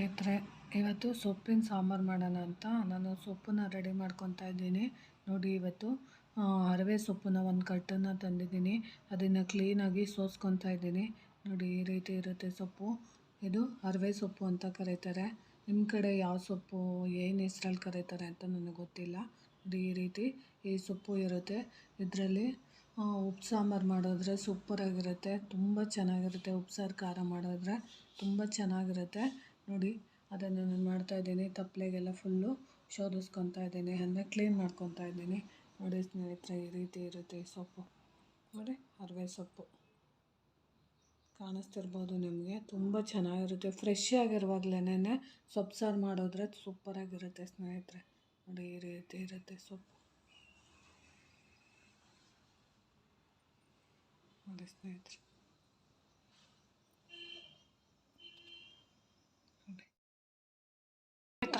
ಸ್ನೇಹಿತರೆ, ಇವತ್ತು ಸೊಪ್ಪಿನ ಸಾಂಬಾರು ಮಾಡೋಣ ಅಂತ. ನಾನು ಸೊಪ್ಪನ್ನ ರೆಡಿ ಮಾಡ್ಕೊತಾ ಇದ್ದೀನಿ. ನೋಡಿ, ಇವತ್ತು ಅರವೆ ಸೊಪ್ಪನ್ನ ಒಂದು ಕಟ್ಟನ್ನು ತಂದಿದ್ದೀನಿ. ಅದನ್ನು ಕ್ಲೀನಾಗಿ ಸೋಸ್ಕೊತಾ ಇದ್ದೀನಿ. ನೋಡಿ, ಈ ರೀತಿ ಇರುತ್ತೆ ಸೊಪ್ಪು. ಇದು ಅರವೆ ಸೊಪ್ಪು ಅಂತ ಕರೀತಾರೆ. ನಿಮ್ಮ ಕಡೆ ಯಾವ ಸೊಪ್ಪು, ಏನು ಹೆಸ್ರಲ್ಲಿ ಕರೀತಾರೆ ಅಂತ ನನಗೆ ಗೊತ್ತಿಲ್ಲ. ನೋಡಿ, ಈ ರೀತಿ ಈ ಸೊಪ್ಪು ಇರುತ್ತೆ. ಇದರಲ್ಲಿ ಉಪ್ಪು ಸಾಂಬಾರು ಮಾಡಿದ್ರೆ ಸೂಪರಾಗಿರುತ್ತೆ. ತುಂಬ ಚೆನ್ನಾಗಿರುತ್ತೆ ಉಪ್ಸಾರು ಖಾರ ಮಾಡಿದ್ರೆ. ತುಂಬ ಚೆನ್ನಾಗಿರುತ್ತೆ. ನೋಡಿ, ಅದನ್ನು ನಾನು ಮಾಡ್ತಾ ಮಾಡ್ತಾಯಿದ್ದೀನಿ ತಪ್ಪಲೆಗೆಲ್ಲ ಫುಲ್ಲು ಶೋಧಿಸ್ಕೊತಾ ಇದ್ದೀನಿ. ಅಂದರೆ ಕ್ಲೀನ್ ಮಾಡ್ಕೊತಾ ಇದ್ದೀನಿ. ನೋಡಿ, ಸ್ನೇಹಿತರೆ, ಈ ರೀತಿ ಇರುತ್ತೆ ಸೊಪ್ಪು. ನೋಡಿ, ಅರವೆ ಸೊಪ್ಪು. ಕಾಣಿಸ್ತಿರ್ಬೋದು ನಿಮಗೆ. ತುಂಬ ಚೆನ್ನಾಗಿರುತ್ತೆ. ಫ್ರೆಶ್ ಆಗಿರುವಾಗಲೇ ಸೊಪ್ಪು ಸಾರು ಮಾಡಿದ್ರೆ ಸೂಪರಾಗಿರುತ್ತೆ ಸ್ನೇಹಿತರೆ. ನೋಡಿ, ಈ ರೀತಿ ಇರುತ್ತೆ ಸೊಪ್ಪು. ನೋಡಿ, ಸ್ನೇಹಿತರೆ.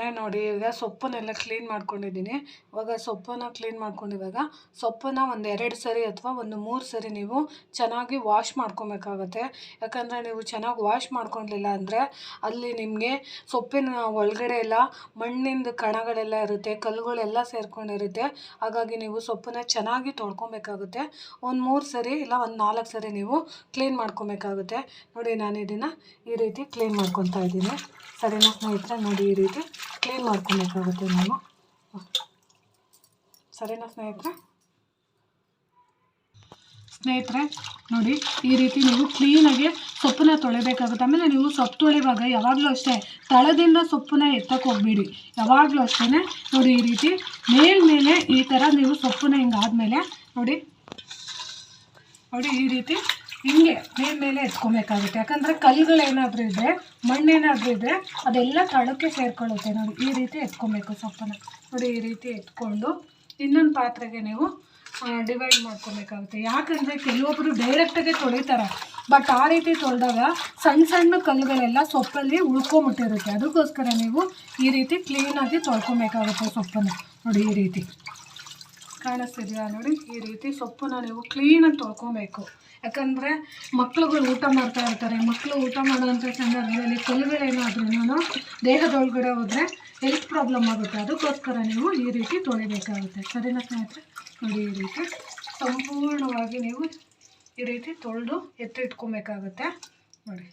ಸ್ನೇಹಿತರೆ ನೋಡಿ, ಈಗ ಸೊಪ್ಪನ್ನೆಲ್ಲ ಕ್ಲೀನ್ ಮಾಡ್ಕೊಂಡಿದ್ದೀನಿ. ಇವಾಗ ಸೊಪ್ಪನ್ನು ಕ್ಲೀನ್ ಮಾಡ್ಕೊಂಡಿವಾಗ ಸೊಪ್ಪನ್ನು ಒಂದು ಎರಡು ಸರಿ ಅಥವಾ ಒಂದು ಮೂರು ಸರಿ ನೀವು ಚೆನ್ನಾಗಿ ವಾಶ್ ಮಾಡ್ಕೊಬೇಕಾಗತ್ತೆ. ಯಾಕಂದರೆ ನೀವು ಚೆನ್ನಾಗಿ ವಾಶ್ ಮಾಡ್ಕೊಳ್ಲಿಲ್ಲ ಅಂದರೆ ಅಲ್ಲಿ ನಿಮಗೆ ಸೊಪ್ಪಿನ ಒಳಗಡೆ ಎಲ್ಲ ಮಣ್ಣಿಂದ ಕಣಗಳೆಲ್ಲ ಇರುತ್ತೆ, ಕಲ್ಲುಗಳೆಲ್ಲ ಸೇರ್ಕೊಂಡಿರುತ್ತೆ. ಹಾಗಾಗಿ ನೀವು ಸೊಪ್ಪನ್ನ ಚೆನ್ನಾಗಿ ತೊಳ್ಕೊಬೇಕಾಗುತ್ತೆ. ಒಂದು ಮೂರು ಸರಿ ಇಲ್ಲ ಒಂದು ನಾಲ್ಕು ಸರಿ ನೀವು ಕ್ಲೀನ್ ಮಾಡ್ಕೊಬೇಕಾಗುತ್ತೆ. ನೋಡಿ ನಾನು ಇದನ್ನು ಈ ರೀತಿ ಕ್ಲೀನ್ ಮಾಡ್ಕೊತಾ ಇದ್ದೀನಿ. ಸರಿನಾ ಸ್ನೇಹಿತರೆ? ನೋಡಿ, ಈ ರೀತಿ. ಕ್ಲೀನ್ ಮಾಡ್ಕೊಬೇಕಾಗುತ್ತೆ ನಾನು ಸರಿನಾ ಸ್ನೇಹಿತರೆ ಸ್ನೇಹಿತರೆ ನೋಡಿ, ಈ ರೀತಿ ನೀವು ಕ್ಲೀನಾಗಿ ಸೊಪ್ಪನ್ನ ತೊಳಿಬೇಕಾಗುತ್ತೆ. ಆಮೇಲೆ ನೀವು ಸೊಪ್ಪು ತೊಳಿವಾಗ ಯಾವಾಗಲೂ ಅಷ್ಟೇ ತಳದಿಂದ ಸೊಪ್ಪನ್ನ ಎತ್ತಕ್ಕೆ ಹೋಗ್ಬೇಡಿ. ಯಾವಾಗಲೂ ಅಷ್ಟೇ ನೋಡಿ, ಈ ರೀತಿ ಮೇಲ್ಮೇಲೆ ಈ ಥರ ನೀವು ಸೊಪ್ಪನ್ನ ಹಿಂಗಾದಮೇಲೆ ನೋಡಿ ನೋಡಿ, ಈ ರೀತಿ ಹಿಂಗೆ ಮೇಲ್ಮೇಲೆ ಎತ್ಕೊಬೇಕಾಗುತ್ತೆ. ಯಾಕಂದರೆ ಕಲ್ಲುಗಳೇನಾದರೂ ಇದ್ದರೆ ಮಣ್ಣೇನಾದರೂ ಇದ್ದರೆ ಅದೆಲ್ಲ ತಳಕ್ಕೆ ಸೇರ್ಕೊಳ್ಳುತ್ತೆ. ನೋಡಿ, ಈ ರೀತಿ ಎತ್ಕೊಬೇಕು ಸೊಪ್ಪನ್ನು. ನೋಡಿ, ಈ ರೀತಿ ಎತ್ಕೊಂಡು ಇನ್ನೊಂದು ಪಾತ್ರೆಗೆ ನೀವು ಡಿವೈಡ್ ಮಾಡ್ಕೊಬೇಕಾಗುತ್ತೆ. ಯಾಕಂದರೆ ಕೆಲವೊಬ್ಬರು ಡೈರೆಕ್ಟಾಗೆ ತೊಳಿತಾರೆ. ಬಟ್ ಆ ರೀತಿ ತೊಳೆದಾಗ ಸಣ್ಣ ಸಣ್ಣ ಕಲ್ಲುಗಳೆಲ್ಲ ಸೊಪ್ಪಲ್ಲಿ ಉಳ್ಕೊಂಬಿಟ್ಟಿರುತ್ತೆ. ಅದಕ್ಕೋಸ್ಕರ ನೀವು ಈ ರೀತಿ ಕ್ಲೀನಾಗಿ ತೊಳ್ಕೊಬೇಕಾಗುತ್ತೆ ಸೊಪ್ಪನ್ನು. ನೋಡಿ, ಈ ರೀತಿ. ಕಾಣಿಸ್ತಿದೆಯಾ? ನೋಡಿ, ಈ ರೀತಿ ಸೊಪ್ಪನ್ನ ನೀವು ಕ್ಲೀನಾಗಿ ತೊಳ್ಕೊಬೇಕು. ಯಾಕಂದರೆ ಮಕ್ಳುಗಳು ಊಟ ಮಾಡ್ತಾ ಇರ್ತಾರೆ. ಮಕ್ಕಳು ಊಟ ಮಾಡುವಂಥ ಸಂದರ್ಭದಲ್ಲಿ ಕಲ್ಲುಗಳೇನಾದ್ರೂ ದೇಹದೊಳಗಡೆ ಹೋದರೆ ಹೆಲ್ತ್ ಪ್ರಾಬ್ಲಮ್ ಆಗುತ್ತೆ. ಅದಕ್ಕೋಸ್ಕರ ನೀವು ಈ ರೀತಿ ತೊಳಿಬೇಕಾಗುತ್ತೆ. ಸರಿನಾ ಸ್ನೇಹಿತರೆ? ನೋಡಿ ಈ ರೀತಿ ಸಂಪೂರ್ಣವಾಗಿ ನೀವು ಈ ರೀತಿ ತೊಳೆದು ಎತ್ತಿಟ್ಕೊಬೇಕಾಗುತ್ತೆ. ನೋಡಿ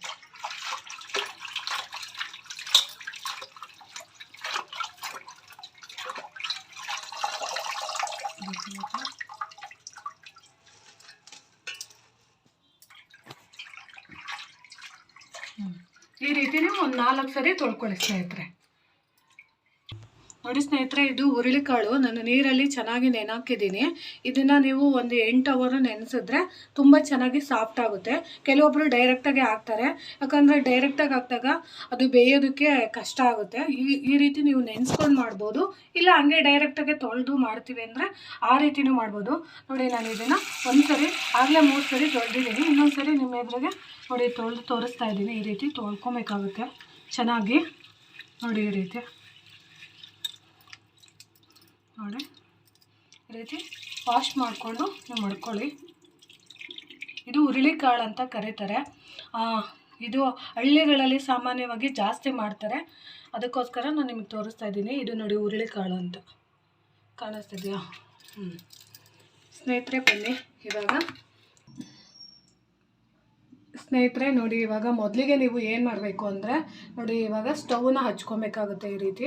ಹ್ಮ್. ಈ ರೀತಿ ನೀವು ಒಂದು ನಾಲ್ಕು ಸರಿ ತೊಳ್ಕೊಳ್ಳಿ ಸ್ನೇಹಿತರೆ. ನೋಡಿ ಸ್ನೇಹಿತರೆ, ಇದು ಹುರುಳಿಕಾಳು. ನಾನು ನೀರಲ್ಲಿ ಚೆನ್ನಾಗಿ ನೆನಾಕಿದ್ದೀನಿ. ಇದನ್ನು ನೀವು ಒಂದು ಎಂಟು ಅವರು ನೆನೆಸಿದ್ರೆ ತುಂಬ ಚೆನ್ನಾಗಿ ಸಾಫ್ಟ್ ಆಗುತ್ತೆ. ಕೆಲವೊಬ್ಬರು ಡೈರೆಕ್ಟಾಗಿ ಹಾಕ್ತಾರೆ. ಯಾಕಂದರೆ ಡೈರೆಕ್ಟಾಗಿ ಹಾಕಿದಾಗ ಅದು ಬೇಯೋದಕ್ಕೆ ಕಷ್ಟ ಆಗುತ್ತೆ. ಈ ರೀತಿ ನೀವು ನೆನೆಸ್ಕೊಂಡು ಮಾಡ್ಬೋದು. ಇಲ್ಲ ಹಂಗೆ ಡೈರೆಕ್ಟಾಗಿ ತೊಳೆದು ಮಾಡ್ತೀವಿ ಅಂದರೆ ಆ ರೀತಿನೂ ಮಾಡ್ಬೋದು. ನೋಡಿ, ನಾನು ಇದನ್ನು ಒಂದು ಸರಿ, ಆಗಲೇ ಮೂರು ಸರಿ ತೊಳೆದಿದ್ದೀನಿ. ಇನ್ನೊಂದು ಸರಿ ನಿಮ್ಮ ಎದುರಿಗೆ ನೋಡಿ ತೊಳೆದು ತೋರಿಸ್ತಾ ಇದ್ದೀನಿ. ಈ ರೀತಿ ತೊಳ್ಕೊಬೇಕಾಗುತ್ತೆ. ಚೆನ್ನಾಗಿ ನೋಡಿ ಈ ರೀತಿ. ನೋಡಿ, ಈ ರೀತಿ ವಾಶ್ ಮಾಡಿಕೊಂಡು ನೀವು ಮಡ್ಕೊಳ್ಳಿ. ಇದು ಹುರುಳಿಕಾಳು ಅಂತ ಕರೀತಾರೆ. ಇದು ಹಳ್ಳಿಗಳಲ್ಲಿ ಸಾಮಾನ್ಯವಾಗಿ ಜಾಸ್ತಿ ಮಾಡ್ತಾರೆ. ಅದಕ್ಕೋಸ್ಕರ ನಾನು ನಿಮಗೆ ತೋರಿಸ್ತಾ ಇದ್ದೀನಿ. ಇದು ನೋಡಿ ಹುರುಳಿಕಾಳು ಅಂತ. ಕಾಣಿಸ್ತಿದೆಯಾ? ಹ್ಞೂ ಸ್ನೇಹಿತರೆ, ಬನ್ನಿ. ಇವಾಗ ಸ್ನೇಹಿತರೆ, ನೋಡಿ ಇವಾಗ ಮೊದಲಿಗೆ ನೀವು ಏನು ಮಾಡಬೇಕು ಅಂದರೆ, ನೋಡಿ ಇವಾಗ ಸ್ಟವ್ನ ಹಚ್ಕೊಬೇಕಾಗುತ್ತೆ ಈ ರೀತಿ.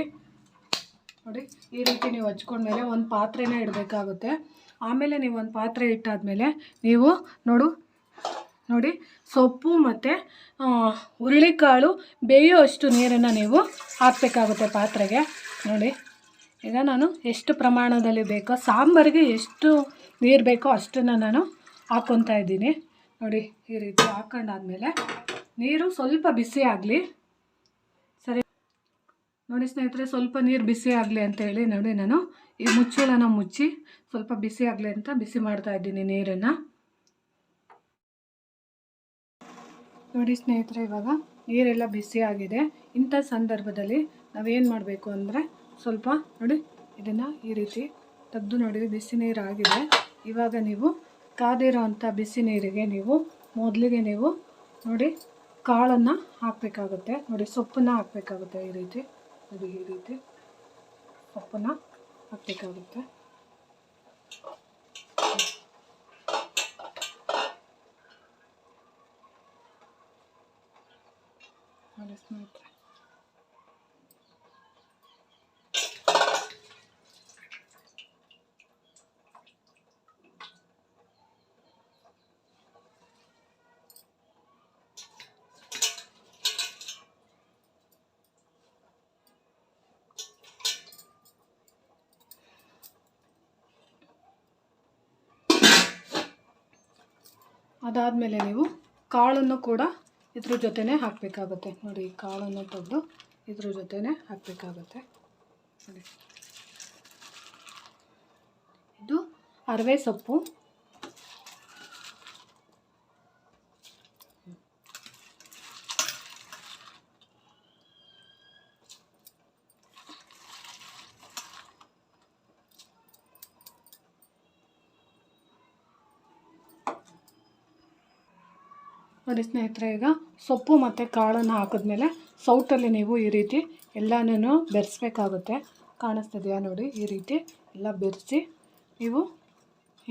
ನೋಡಿ, ಈ ರೀತಿ ನೀವು ಹಚ್ಕೊಂಡ್ಮೇಲೆ ಒಂದು ಪಾತ್ರೆನ ಇಡಬೇಕಾಗುತ್ತೆ. ಆಮೇಲೆ ನೀವು ಒಂದು ಪಾತ್ರೆ ಇಟ್ಟಾದಮೇಲೆ ನೀವು ನೋಡು, ನೋಡಿ ಸೊಪ್ಪು ಮತ್ತು ಹುರುಳಿಕಾಳು ಬೇಯೋ ಅಷ್ಟು ನೀರನ್ನು ನೀವು ಹಾಕಬೇಕಾಗುತ್ತೆ ಪಾತ್ರೆಗೆ. ನೋಡಿ, ಈಗ ನಾನು ಎಷ್ಟು ಪ್ರಮಾಣದಲ್ಲಿ ಬೇಕೋ, ಸಾಂಬಾರಿಗೆ ಎಷ್ಟು ನೀರು ಬೇಕೋ ಅಷ್ಟನ್ನು ನಾನು ಹಾಕ್ಕೊತಾ ಇದ್ದೀನಿ. ನೋಡಿ, ಈ ರೀತಿ ಹಾಕೊಂಡಾದ್ಮೇಲೆ ನೀರು ಸ್ವಲ್ಪ ಬಿಸಿ ಆಗಲಿ. ಸರಿ. ನೋಡಿ ಸ್ನೇಹಿತರೆ, ಸ್ವಲ್ಪ ನೀರು ಬಿಸಿ ಆಗಲಿ ಅಂತ ಹೇಳಿ ನೋಡಿ ನಾನು ಈ ಮುಚ್ಚಳನ ಮುಚ್ಚಿ ಸ್ವಲ್ಪ ಬಿಸಿ ಆಗಲಿ ಅಂತ ಬಿಸಿ ಮಾಡ್ತಾ ಇದ್ದೀನಿ ನೀರನ್ನು. ನೋಡಿ ಸ್ನೇಹಿತರೆ, ಇವಾಗ ನೀರೆಲ್ಲ ಬಿಸಿ ಆಗಿದೆ. ಇಂಥ ಸಂದರ್ಭದಲ್ಲಿ ನಾವೇನು ಮಾಡಬೇಕು ಅಂದರೆ ಸ್ವಲ್ಪ ನೋಡಿ ಇದನ್ನು ಈ ರೀತಿ ತೆಗೆದು ನೋಡಿ ಬಿಸಿ ನೀರು ಆಗಿದೆ ಇವಾಗ ನೀವು ಕಾದಿರೋ ಅಂಥ ಬಿಸಿ ನೀರಿಗೆ ನೀವು ಮೊದಲಿಗೆ ನೀವು ನೋಡಿ ಕಾಳನ್ನು ಹಾಕಬೇಕಾಗುತ್ತೆ. ನೋಡಿ ಸೊಪ್ಪನ್ನ ಹಾಕಬೇಕಾಗುತ್ತೆ ಈ ರೀತಿ. ನೋಡಿ ಈ ರೀತಿ ಸೊಪ್ಪನ್ನು ಹಾಕಬೇಕಾಗುತ್ತೆ. ನೋಡಿ ಸ್ನೇಹಿತರೆ. ಅದಾದಮೇಲೆ ನೀವು ಕಾಳನ್ನು ಕೂಡ ಇದ್ರ ಜೊತೆನೇ ಹಾಕಬೇಕಾಗುತ್ತೆ. ನೋಡಿ, ಕಾಳನ್ನು ತೆಗೆದು ಇದ್ರ ಜೊತೆನೇ ಹಾಕಬೇಕಾಗುತ್ತೆ. ಇದು ಅರವೆ ಸೊಪ್ಪು. ನೋಡಿ ಸ್ನೇಹಿತರೆ, ಈಗ ಸೊಪ್ಪು ಮತ್ತು ಕಾಳನ್ನು ಹಾಕಿದ್ಮೇಲೆ ಸೌಟಲ್ಲಿ ನೀವು ಈ ರೀತಿ ಎಲ್ಲನೂ ಬೆರೆಸ್ಬೇಕಾಗುತ್ತೆ. ಕಾಣಿಸ್ತಿದೆಯಾ ನೋಡಿ, ಈ ರೀತಿ ಎಲ್ಲ ಬೆರೆಸಿ ನೀವು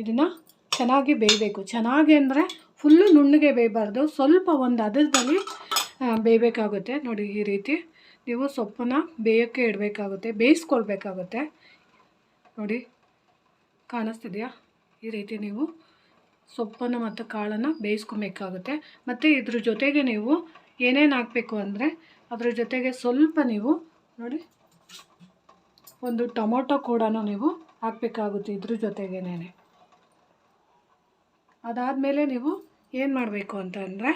ಇದನ್ನು ಚೆನ್ನಾಗಿ ಬೇಯಬೇಕು. ಚೆನ್ನಾಗಿ ಅಂದರೆ ಫುಲ್ಲು ನುಣ್ಣಗೆ ಬೇಯಬಾರ್ದು, ಸ್ವಲ್ಪ ಒಂದು ಅದರದಲ್ಲಿ ಬೇಯಬೇಕಾಗುತ್ತೆ. ನೋಡಿ, ಈ ರೀತಿ ನೀವು ಸೊಪ್ಪನ್ನು ಬೇಯೋಕ್ಕೆ ಇಡಬೇಕಾಗುತ್ತೆ, ಬೇಯಿಸ್ಕೊಳ್ಬೇಕಾಗುತ್ತೆ. ನೋಡಿ, ಕಾಣಿಸ್ತಿದೆಯಾ? ಈ ರೀತಿ ನೀವು ಸೊಪ್ಪನ್ನು ಮತ್ತು ಕಾಳನ್ನು ಬೇಯಿಸ್ಕೊಬೇಕಾಗುತ್ತೆ. ಮತ್ತು ಇದ್ರ ಜೊತೆಗೆ ನೀವು ಏನೇನು ಹಾಕಬೇಕು ಅಂದರೆ ಅದ್ರ ಜೊತೆಗೆ ಸ್ವಲ್ಪ ನೀವು ನೋಡಿ ಒಂದು ಟೊಮೊಟೊ ಕೂಡ ನೀವು ಹಾಕಬೇಕಾಗುತ್ತೆ ಇದ್ರ ಜೊತೆಗೇನೆ ಅದಾದಮೇಲೆ ನೀವು ಏನು ಮಾಡಬೇಕು ಅಂತಂದರೆ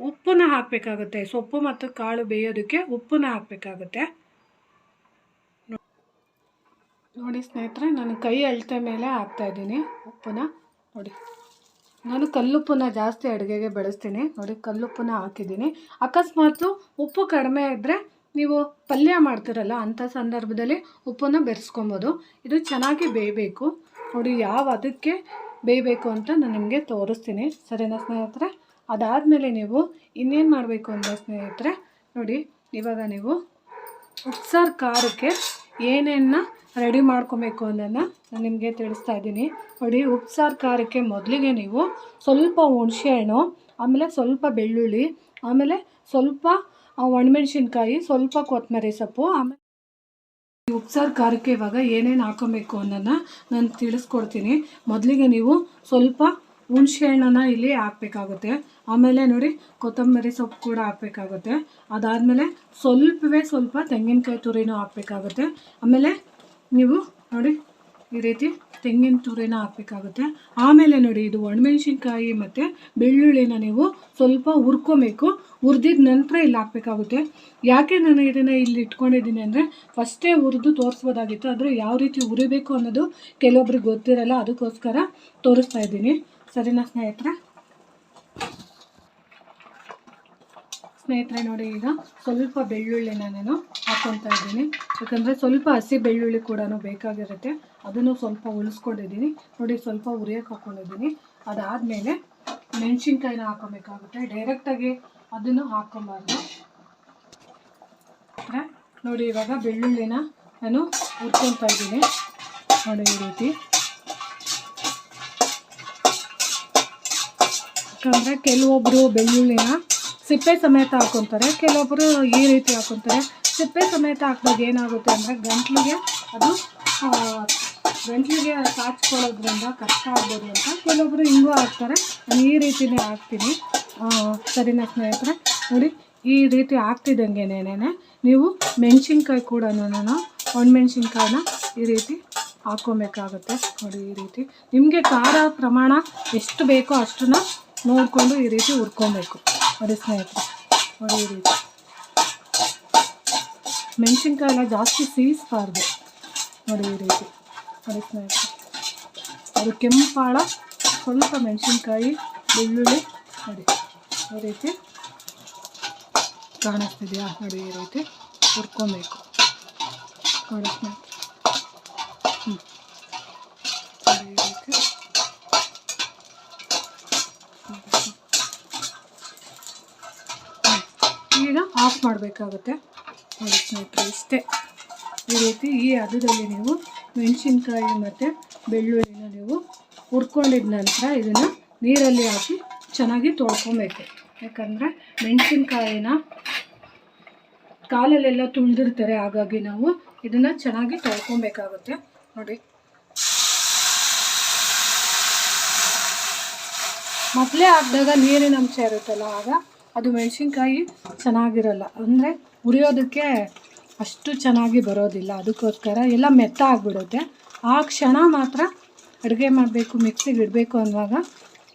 ಉಪ್ಪನ್ನ ಹಾಕಬೇಕಾಗುತ್ತೆ. ಸೊಪ್ಪು ಮತ್ತು ಕಾಳು ಬೇಯೋದಕ್ಕೆ ಉಪ್ಪನ್ನ ಹಾಕಬೇಕಾಗುತ್ತೆ. ನೋಡಿ ಸ್ನೇಹಿತರೆ, ನಾನು ಕೈ ಅಳತೆ ಮೇಲೆ ಹಾಕ್ತಾಯಿದ್ದೀನಿ ಉಪ್ಪನ್ನ. ನೋಡಿ. ನಾನು ಕಲ್ಲುಪ್ಪನ್ನ ಜಾಸ್ತಿ ಅಡುಗೆಗೆ ಬಳಸ್ತೀನಿ. ನೋಡಿ, ಕಲ್ಲುಪ್ಪನ್ನ ಹಾಕಿದ್ದೀನಿ. ಅಕಸ್ಮಾತು ಉಪ್ಪು ಕಡಿಮೆ ಇದ್ದರೆ ನೀವು ಪಲ್ಯ ಮಾಡ್ತಿರಲ್ಲ ಅಂಥ ಸಂದರ್ಭದಲ್ಲಿ ಉಪ್ಪನ್ನು ಬೆರೆಸ್ಕೊಬೋದು. ಇದು ಚೆನ್ನಾಗಿ ಬೇಯಬೇಕು. ನೋಡಿ, ಯಾವ ಅದಕ್ಕೆ ಬೇಯಬೇಕು ಅಂತ ನಾನು ನಿಮಗೆ ತೋರಿಸ್ತೀನಿ. ಸರಿನಾ ಸ್ನೇಹಿತರೆ? ಅದಾದಮೇಲೆ ನೀವು ಇನ್ನೇನು ಮಾಡಬೇಕು ಅಂತ ಸ್ನೇಹಿತರೆ? ನೋಡಿ, ಇವಾಗ ನೀವು ಉಪ್ಸಾರು ಖಾರಕ್ಕೆ ಏನೇನ ರೆಡಿ ಮಾಡ್ಕೊಬೇಕು ಅನ್ನೋದನ್ನ ನಾನು ನಿಮಗೆ ತಿಳಿಸ್ತಾ ಇದ್ದೀನಿ. ನೋಡಿ ಉಪ್ಸಾರು ಖಾರಕ್ಕೆ ಮೊದಲಿಗೆ ನೀವು ಸ್ವಲ್ಪ ಹುಣಸೆಹಣ್ಣು, ಆಮೇಲೆ ಸ್ವಲ್ಪ ಬೆಳ್ಳುಳ್ಳಿ, ಆಮೇಲೆ ಸ್ವಲ್ಪ ಒಣಮೆಣ್ಸಿನ್ಕಾಯಿ, ಸ್ವಲ್ಪ ಕೊತ್ತಂಬರಿ ಸೊಪ್ಪು, ಆಮೇಲೆ ಉಪ್ಸಾರು ಖಾರಕ್ಕೆ ಇವಾಗ ಏನೇನು ಹಾಕೋಬೇಕು ಅನ್ನೋದನ್ನ ನಾನು ತಿಳಿಸ್ಕೊಡ್ತೀನಿ. ಮೊದಲಿಗೆ ನೀವು ಸ್ವಲ್ಪ ಹುಣಸೆ ಹಣ್ಣನ್ನು ಇಲ್ಲಿ ಹಾಕಬೇಕಾಗುತ್ತೆ. ಆಮೇಲೆ ನೋಡಿ, ಕೊತ್ತಂಬರಿ ಸೊಪ್ಪು ಕೂಡ ಹಾಕಬೇಕಾಗುತ್ತೆ. ಅದಾದಮೇಲೆ ಸ್ವಲ್ಪವೇ ಸ್ವಲ್ಪ ತೆಂಗಿನಕಾಯಿ ತುರಿನೂ ಹಾಕಬೇಕಾಗುತ್ತೆ. ಆಮೇಲೆ ನೀವು ನೋಡಿ, ಈ ರೀತಿ ತೆಂಗಿನ ತುರಿನ ಹಾಕಬೇಕಾಗುತ್ತೆ. ಆಮೇಲೆ ನೋಡಿ, ಇದು ಒಣಮೆಣ್ಸಿನ್ಕಾಯಿ ಮತ್ತು ಬೆಳ್ಳುಳ್ಳಿನ ನೀವು ಸ್ವಲ್ಪ ಹುರ್ಕೊಬೇಕು. ಹುರಿದಿದ ನಂತರ ಇಲ್ಲಿ ಹಾಕಬೇಕಾಗುತ್ತೆ. ಯಾಕೆ ನಾನು ಇದನ್ನು ಇಲ್ಲಿ ಇಟ್ಕೊಂಡಿದ್ದೀನಿ ಅಂದರೆ ಫಸ್ಟೇ ಹುರಿದು ತೋರಿಸ್ಬೋದಾಗಿತ್ತು. ಆದರೆ ಯಾವ ರೀತಿ ಹುರಿಬೇಕು ಅನ್ನೋದು ಕೆಲವೊಬ್ರಿಗೆ ಗೊತ್ತಿರಲ್ಲ, ಅದಕ್ಕೋಸ್ಕರ ತೋರಿಸ್ತಾ ಇದ್ದೀನಿ. ಸರಿನಾ ಸ್ನೇಹಿತರೆ? ಸ್ನೇಹಿತರೆ ನೋಡಿ, ಈಗ ಸ್ವಲ್ಪ ಬೆಳ್ಳುಳ್ಳಿನ ನಾನು ಹಾಕ್ಕೊತಾ ಇದ್ದೀನಿ. ಯಾಕಂದರೆ ಸ್ವಲ್ಪ ಹಸಿ ಬೆಳ್ಳುಳ್ಳಿ ಕೂಡ ಬೇಕಾಗಿರುತ್ತೆ. ಅದನ್ನು ಸ್ವಲ್ಪ ಉಳಿಸ್ಕೊಂಡಿದ್ದೀನಿ. ನೋಡಿ, ಸ್ವಲ್ಪ ಉರಿಯಕ್ಕೆ ಹಾಕ್ಕೊಂಡಿದ್ದೀನಿ. ಅದಾದಮೇಲೆ ಮೆಣಸಿನ್ಕಾಯಿನ ಹಾಕೊಬೇಕಾಗುತ್ತೆ ಡೈರೆಕ್ಟಾಗಿ ಅದನ್ನು ಹಾಕ್ಕೊಬಾರ್ದು. ಅಂದ್ರೆ ನೋಡಿ, ಇವಾಗ ಬೆಳ್ಳುಳ್ಳಿನ ನಾನು ಹುರ್ಕೊತಾ ಇದ್ದೀನಿ. ನೋಡಿ, ಈ ರೀತಿ. ಯಾಕಂದರೆ ಕೆಲವೊಬ್ಬರು ಬೆಳ್ಳುಳ್ಳಿನ ಸಿಪ್ಪೆ ಸಮೇತ ಹಾಕೊತಾರೆ. ಕೆಲವೊಬ್ಬರು ಈ ರೀತಿ ಹಾಕೊತಾರೆ. ಸಿಪ್ಪೆ ಸಮೇತ ಹಾಕಿದಾಗ ಏನಾಗುತ್ತೆ ಅಂದರೆ ಗಂಟ್ಲಿಗೆ ಅದು ಗಂಟಲಿಗೆ ಸಾಚ್ಕೊಳ್ಳೋದ್ರಿಂದ ಕಷ್ಟ ಆಗ್ಬೋದು ಅಂತ ಕೆಲವೊಬ್ಬರು ಹಿಂಗೂ ಹಾಕ್ತಾರೆ. ನಾನು ಈ ರೀತಿನೇ ಹಾಕ್ತೀನಿ. ಸರಿನಾ ಸ್ನೇಹಿತರೆ, ನೋಡಿ, ಈ ರೀತಿ ಹಾಕ್ತಿದ್ದಂಗೆನೇನೆ ನೀವು ಮೆಣಸಿನ್ಕಾಯಿ ಕೂಡ ನಾನು ಒಣಮೆಣ್ಸಿನ್ಕಾಯಿನ ಈ ರೀತಿ ಹಾಕ್ಕೊಬೇಕಾಗುತ್ತೆ. ನೋಡಿ, ಈ ರೀತಿ. ನಿಮಗೆ ಖಾರ ಪ್ರಮಾಣ ಎಷ್ಟು ಬೇಕೋ ಅಷ್ಟನ್ನು ನೋಡಿಕೊಂಡು ಈ ರೀತಿ ಹುರ್ಕೊಬೇಕು. ನೋಡಿ ಸ್ನೇಹಿತರೆ ನೋಡಿ ಈ ಜಾಸ್ತಿ ಸೀಸ್ಬಾರ್ದು ನೋಡಿ ಈ ರೀತಿ. ನೋಡಿ ಸ್ನೇಹಿತರೆ. ಅದು ಕೆಂಪಾಳ, ಸ್ವಲ್ಪ ಮೆಣಸಿನ್ಕಾಯಿ, ಬೆಳ್ಳುಳ್ಳಿ, ನೋಡಿ. ಈ ರೀತಿ ಕಾಣಿಸ್ತಿದೆಯಾ? ನೋಡಿ ಈ ರೀತಿ ಹುರ್ಕೊಬೇಕು. ನೋಡಿ ಸ್ನೇಹಿತರೆ. ಆಫ್ ಮಾಡಬೇಕಾಗುತ್ತೆ. ನೋಡಿ ಸ್ನೇಹಿತರೆ, ಇಷ್ಟೇ. ಈ ರೀತಿ ಈ ಹದದಲ್ಲಿ ನೀವು ಮೆಣಸಿನ್ಕಾಯಿ ಮತ್ತು ಬೆಳ್ಳುಳ್ಳಿನ ನೀವು ಹುರ್ಕೊಂಡಿದ ನಂತರ ಇದನ್ನು ನೀರಲ್ಲಿ ಹಾಕಿ ಚೆನ್ನಾಗಿ ತೊಳ್ಕೊಬೇಕು. ಯಾಕಂದರೆ ಮೆಣಸಿನ್ಕಾಯಿನ ಕಾಲಲ್ಲೆಲ್ಲ ತುಳಿದಿರ್ತಾರೆ, ಹಾಗಾಗಿ ನಾವು ಇದನ್ನು ಚೆನ್ನಾಗಿ ತೊಳ್ಕೊಬೇಕಾಗುತ್ತೆ. ನೋಡಿ. ಮೊದಲೇ ಹಾಕಿದಾಗ ನೀರಿನ ಅಂಶ ಇರುತ್ತಲ್ಲ, ಆಗ ಅದು ಮೆಣಸಿನ್ಕಾಯಿ ಚೆನ್ನಾಗಿರಲ್ಲ. ಅಂದರೆ ಉರಿಯೋದಕ್ಕೆ ಅಷ್ಟು ಚೆನ್ನಾಗಿ ಬರೋದಿಲ್ಲ. ಅದಕ್ಕೋಸ್ಕರ ಎಲ್ಲ ಮೆತ್ತ ಆಗಿಬಿಡುತ್ತೆ. ಆ ಕ್ಷಣ ಮಾತ್ರ ಅಡುಗೆ ಮಾಡಬೇಕು, ಮಿಕ್ಸಿಗೆ ಇಡಬೇಕು ಅನ್ನುವಾಗ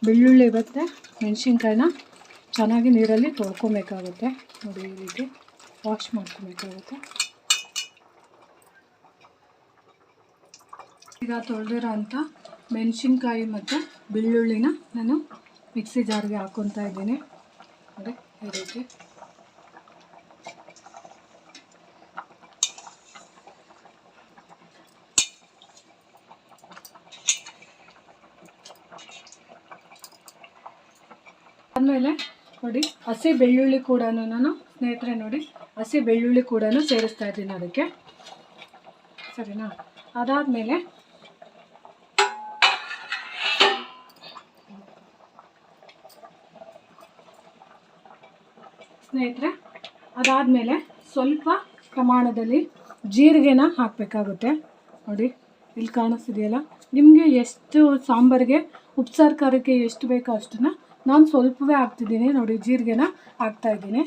ಬೆಳ್ಳುಳ್ಳಿ ಮತ್ತು ಮೆಣಸಿನ್ಕಾಯಿನ ಚೆನ್ನಾಗಿ ನೀರಲ್ಲಿ ತೊಳ್ಕೊಬೇಕಾಗುತ್ತೆ. ನೋಡಿ ಈ ರೀತಿ ವಾಶ್ ಮಾಡ್ಕೊಬೇಕಾಗುತ್ತೆ. ಈಗ ತೊಳೆದಿರೋ ಅಂಥ ಮೆಣಸಿನ್ಕಾಯಿ ಮತ್ತು ಬೆಳ್ಳುಳ್ಳಿನ ನಾನು ಮಿಕ್ಸಿ ಜಾರ್ಗೆ ಹಾಕ್ಕೊತಾ ಇದ್ದೀನಿ. ನೋಡಿ ಈ ರೀತಿ. ಆದಮೇಲೆ ನೋಡಿ, ಹಸಿ ಬೆಳ್ಳುಳ್ಳಿ ಕೂಡ ನಾನು ಸ್ನೇಹಿತರೆ ನೋಡಿ, ಹಸಿ ಬೆಳ್ಳುಳ್ಳಿ ಕೂಡ ಸೇರಿಸ್ತಾ ಇದ್ದೀನಿ ಅದಕ್ಕೆ. ಸರಿನಾ? ಅದಾದಮೇಲೆ ಸ್ನೇಹಿತರೆ, ಅದಾದಮೇಲೆ ಸ್ವಲ್ಪ ಪ್ರಮಾಣದಲ್ಲಿ ಜೀರಿಗೆನ ಹಾಕಬೇಕಾಗುತ್ತೆ. ನೋಡಿ, ಇಲ್ಲಿ ಕಾಣಿಸ್ತಿದೆಯಲ್ಲ? ನಿಮಗೆ ಎಷ್ಟು ಸಾಂಬಾರಿಗೆ ಉಪ್ಸಾರು ಖಾರಕ್ಕೆ ಎಷ್ಟು ಬೇಕೋ ಅಷ್ಟನ್ನು ನಾನು ಸ್ವಲ್ಪವೇ ಹಾಕ್ತಿದ್ದೀನಿ. ನೋಡಿ, ಜೀರಿಗೆನ ಹಾಕ್ತಾ ಇದ್ದೀನಿ.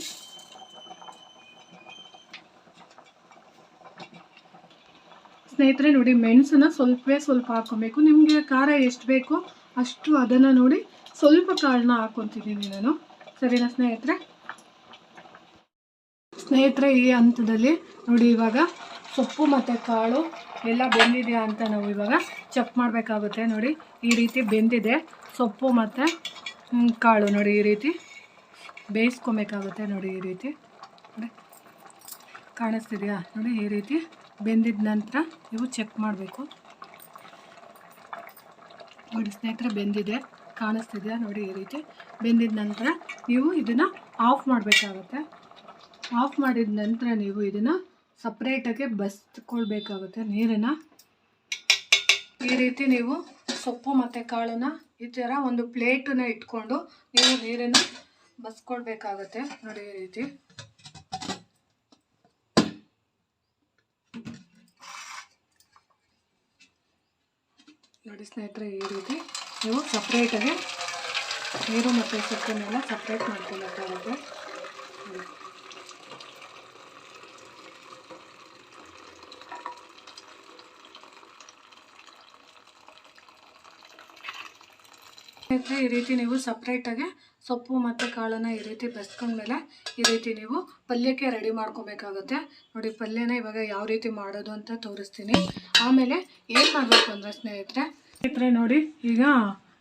ಸ್ನೇಹಿತರೆ, ನೋಡಿ, ಮೆಣಸನ್ನ ಸ್ವಲ್ಪವೇ ಸ್ವಲ್ಪ ಹಾಕ್ಕೊಬೇಕು. ನಿಮಗೆ ಖಾರ ಎಷ್ಟು ಬೇಕೋ ಅಷ್ಟು ಅದನ್ನು ನೋಡಿ ಸ್ವಲ್ಪ ಕಾಳನ್ನ ಹಾಕ್ಕೊತಿದ್ದೀನಿ ನಾನು. ಸರಿನಾ ಸ್ನೇಹಿತರೆ? ಸ್ನೇಹಿತರೆ, ಈ ಹಂತದಲ್ಲಿ ನೋಡಿ ಇವಾಗ ಸೊಪ್ಪು ಮತ್ತು ಕಾಳು ಎಲ್ಲ ಬೆಂದಿದೆಯಾ ಅಂತ ನಾವು ಇವಾಗ ಚೆಕ್ ಮಾಡಬೇಕಾಗುತ್ತೆ. ನೋಡಿ, ಈ ರೀತಿ ಬೆಂದಿದೆ. ಸೊಪ್ಪು ಮತ್ತು ಕಾಳು ನೋಡಿ ಈ ರೀತಿ ಬೇಯಿಸ್ಕೊಬೇಕಾಗುತ್ತೆ. ನೋಡಿ ಈ ರೀತಿ. ನೋಡಿ, ಕಾಣಿಸ್ತಿದೆಯಾ? ನೋಡಿ, ಈ ರೀತಿ ಬೆಂದಿದ ನಂತರ ನೀವು ಚೆಕ್ ಮಾಡಬೇಕು. ನೋಡಿ, ಸ್ನೇಹಿತರೆ, ಬೆಂದಿದೆ. ಕಾಣಿಸ್ತಿದೆಯಾ? ನೋಡಿ ಈ ರೀತಿ ಬೆಂದಿದ ನಂತರ ನೀವು ಇದನ್ನು ಆಫ್ ಮಾಡಬೇಕಾಗುತ್ತೆ. ಆಫ್ ಮಾಡಿದ ನಂತರ ನೀವು ಇದನ್ನು ಸಪ್ರೇಟಾಗಿ ಬಸ್ಕೊಳ್ಬೇಕಾಗುತ್ತೆ ನೀರನ್ನು. ಈ ರೀತಿ ನೀವು ಸೊಪ್ಪು ಮತ್ತು ಕಾಳನ್ನು ಈ ಥರ ಒಂದು ಪ್ಲೇಟನ್ನ ಇಟ್ಕೊಂಡು ನೀವು ನೀರನ್ನು ಬಸ್ಕೊಳ್ಬೇಕಾಗತ್ತೆ. ನೋಡಿ ಈ ರೀತಿ. ನೋಡಿ ಸ್ನೇಹಿತರೆ, ಈ ರೀತಿ ನೀವು ಸಪ್ರೇಟಾಗಿ ನೀರು ಮತ್ತು ಸೊಪ್ಪನ್ನೆಲ್ಲ ಸಪ್ರೇಟ್ ಮಾಡ್ಕೊಬೇಕಾಗುತ್ತೆ ಸ್ನೇಹಿತರೆ, ಈ ರೀತಿ ನೀವು ಸಪ್ರೇಟಾಗಿ ಸೊಪ್ಪು ಮತ್ತು ಕಾಳನ್ನು ಈ ರೀತಿ ಬೆಸ್ಕೊಂಡ್ಮೇಲೆ ಈ ರೀತಿ ನೀವು ಪಲ್ಯಕ್ಕೆ ರೆಡಿ ಮಾಡ್ಕೊಬೇಕಾಗುತ್ತೆ. ನೋಡಿ, ಪಲ್ಯನ ಇವಾಗ ಯಾವ ರೀತಿ ಮಾಡೋದು ಅಂತ ತೋರಿಸ್ತೀನಿ. ಆಮೇಲೆ ಏನು ಮಾಡಬೇಕು ಅಂದರೆ ಸ್ನೇಹಿತರೆ ಸ್ನೇಹಿತರೆ ನೋಡಿ, ಈಗ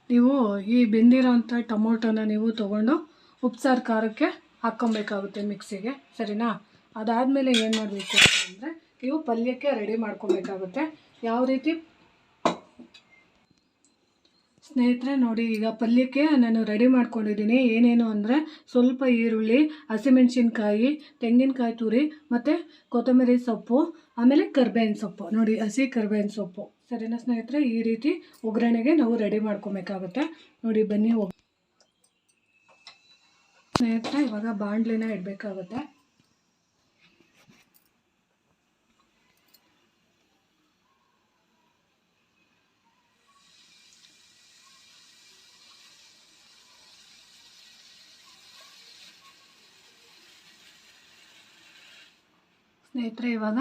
ನೀವು ಈ ಬೆಂದಿರೋಂಥ ಟೊಮೊಟೊನ ನೀವು ತೊಗೊಂಡು ಉಪ್ಸಾರು ಖಾರಕ್ಕೆ ಹಾಕ್ಕೊಬೇಕಾಗುತ್ತೆ ಮಿಕ್ಸಿಗೆ, ಸರಿನಾ? ಅದಾದಮೇಲೆ ಏನು ಮಾಡಬೇಕು ಅಂತಂದರೆ ನೀವು ಪಲ್ಯಕ್ಕೆ ರೆಡಿ ಮಾಡ್ಕೊಬೇಕಾಗುತ್ತೆ. ಯಾವ ರೀತಿ ಸ್ನೇಹಿತರೆ, ನೋಡಿ, ಈಗ ಪಲ್ಯಕ್ಕೆ ನಾನು ರೆಡಿ ಮಾಡ್ಕೊಂಡಿದ್ದೀನಿ. ಏನೇನು ಅಂದರೆ, ಸ್ವಲ್ಪ ಈರುಳ್ಳಿ ಹಸಿಮೆಣಸಿನ್ಕಾಯಿ ತೆಂಗಿನಕಾಯಿ ತುರಿ ಮತ್ತು ಕೊತ್ತಂಬರಿ ಸೊಪ್ಪು, ಆಮೇಲೆ ಕರ್ಬೇವಿನ ಸೊಪ್ಪು. ನೋಡಿ, ಹಸಿ ಕರ್ಬೇವಿನ ಸೊಪ್ಪು. ಸರಿನಾ ಸ್ನೇಹಿತರೆ? ಈ ರೀತಿ ಒಗ್ಗರಣೆಗೆ ನಾವು ರೆಡಿ ಮಾಡ್ಕೊಬೇಕಾಗುತ್ತೆ. ನೋಡಿ, ಬನ್ನಿ ಹೋಗಿ ಸ್ನೇಹಿತರೆ, ಇವಾಗ ಬಾಣಲಿನ ಇಡಬೇಕಾಗುತ್ತೆ. ಸ್ನೇಹಿತರೆ, ಇವಾಗ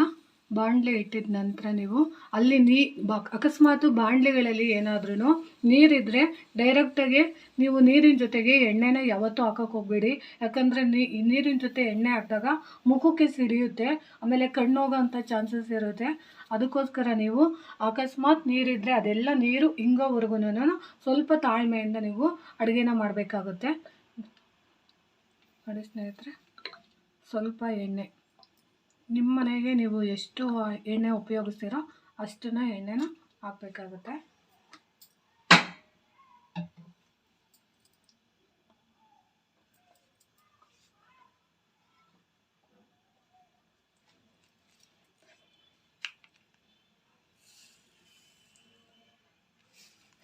ಬಾಣಲೆ ಇಟ್ಟಿದ ನಂತರ ನೀವು ಅಲ್ಲಿ ನೀ ಬ ಅಕಸ್ಮಾತ್ ಬಾಣಲೆಗಳಲ್ಲಿ ಏನಾದ್ರೂ ನೀರಿದ್ರೆ ಡೈರೆಕ್ಟಾಗಿ ನೀವು ನೀರಿನ ಜೊತೆಗೆ ಎಣ್ಣೆನ ಯಾವತ್ತೂ ಹಾಕೋಕೆ ಹೋಗ್ಬೇಡಿ. ಯಾಕಂದರೆ ನೀರಿನ ಜೊತೆ ಎಣ್ಣೆ ಹಾಕಿದಾಗ ಮುಖಕ್ಕೆ ಸಿಡಿಯುತ್ತೆ, ಆಮೇಲೆ ಕಣ್ಣು ಹೋಗೋಂಥ ಚಾನ್ಸಸ್ ಇರುತ್ತೆ. ಅದಕ್ಕೋಸ್ಕರ ನೀವು ಅಕಸ್ಮಾತ್ ನೀರಿದ್ದರೆ ಅದೆಲ್ಲ ನೀರು ಹಿಂಗೋವರೆಗೂ ಸ್ವಲ್ಪ ತಾಳ್ಮೆಯಿಂದ ನೀವು ಅಡುಗೆನ ಮಾಡಬೇಕಾಗುತ್ತೆ. ನೋಡಿ ಸ್ನೇಹಿತರೆ, ಸ್ವಲ್ಪ ಎಣ್ಣೆ. ನಿಮ್ಮ ಮನೆಗೆ ನೀವು ಎಷ್ಟು ಎಣ್ಣೆ ಉಪಯೋಗಿಸ್ತೀರೋ ಅಷ್ಟನ್ನ ಎಣ್ಣೆನ ಹಾಕ್ಬೇಕಾಗುತ್ತೆ.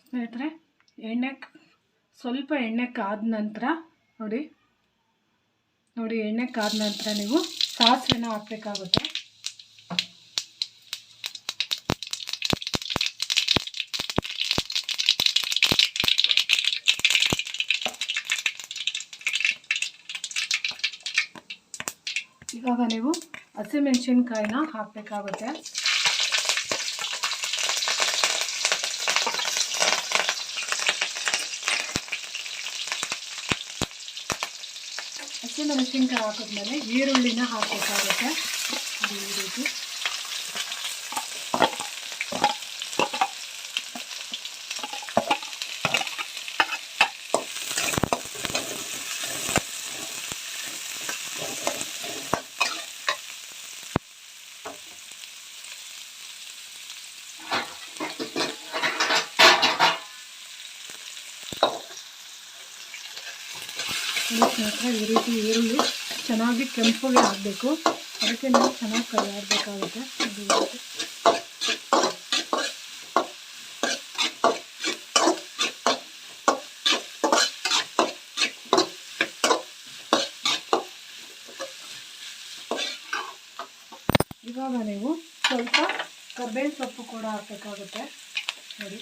ಸ್ನೇಹಿತರೆ, ಎಣ್ಣೆ ಸ್ವಲ್ಪ ಎಣ್ಣೆ ಕಾದ ನಂತರ ನೋಡಿ ನೋಡಿ ಎಣ್ಣೆ ಕಾದ ನಂತರ ನೀವು ಸಾಸಿವೆನ ಹಾಕಬೇಕಾಗುತ್ತೆ. ಇವಾಗ ನೀವು ಹಸಿಮೆಣಸಿನ್ಕಾಯಿನ ಹಾಕಬೇಕಾಗುತ್ತೆ. ಹಸಿಮೆಣಸಿನ್ಕಾಯಿ ಹಾಕಿದ್ಮೇಲೆ ಈರುಳ್ಳಿನ ಹಾಕಬೇಕಾಗುತ್ತೆ. ಅದು ಈ ರೀತಿ ನೋಡಿ ಸ್ನೇಹಿತರೆ ಈ ರೀತಿ ಈರುಳ್ಳಿ ಚೆನ್ನಾಗಿ ಕೆಂಪಗೆ ಆಗಬೇಕು ಅದಕ್ಕೆ ನಾವು ಚೆನ್ನಾಗಿ ಕೈಯಾಡಬೇಕಾಗುತ್ತೆ ಇವಾಗ ನೀವು ಸ್ವಲ್ಪ ಕರ್ಬೇವಿನ ಸೊಪ್ಪು ಕೂಡ ಹಾಕಬೇಕಾಗುತ್ತೆ. ನೋಡಿ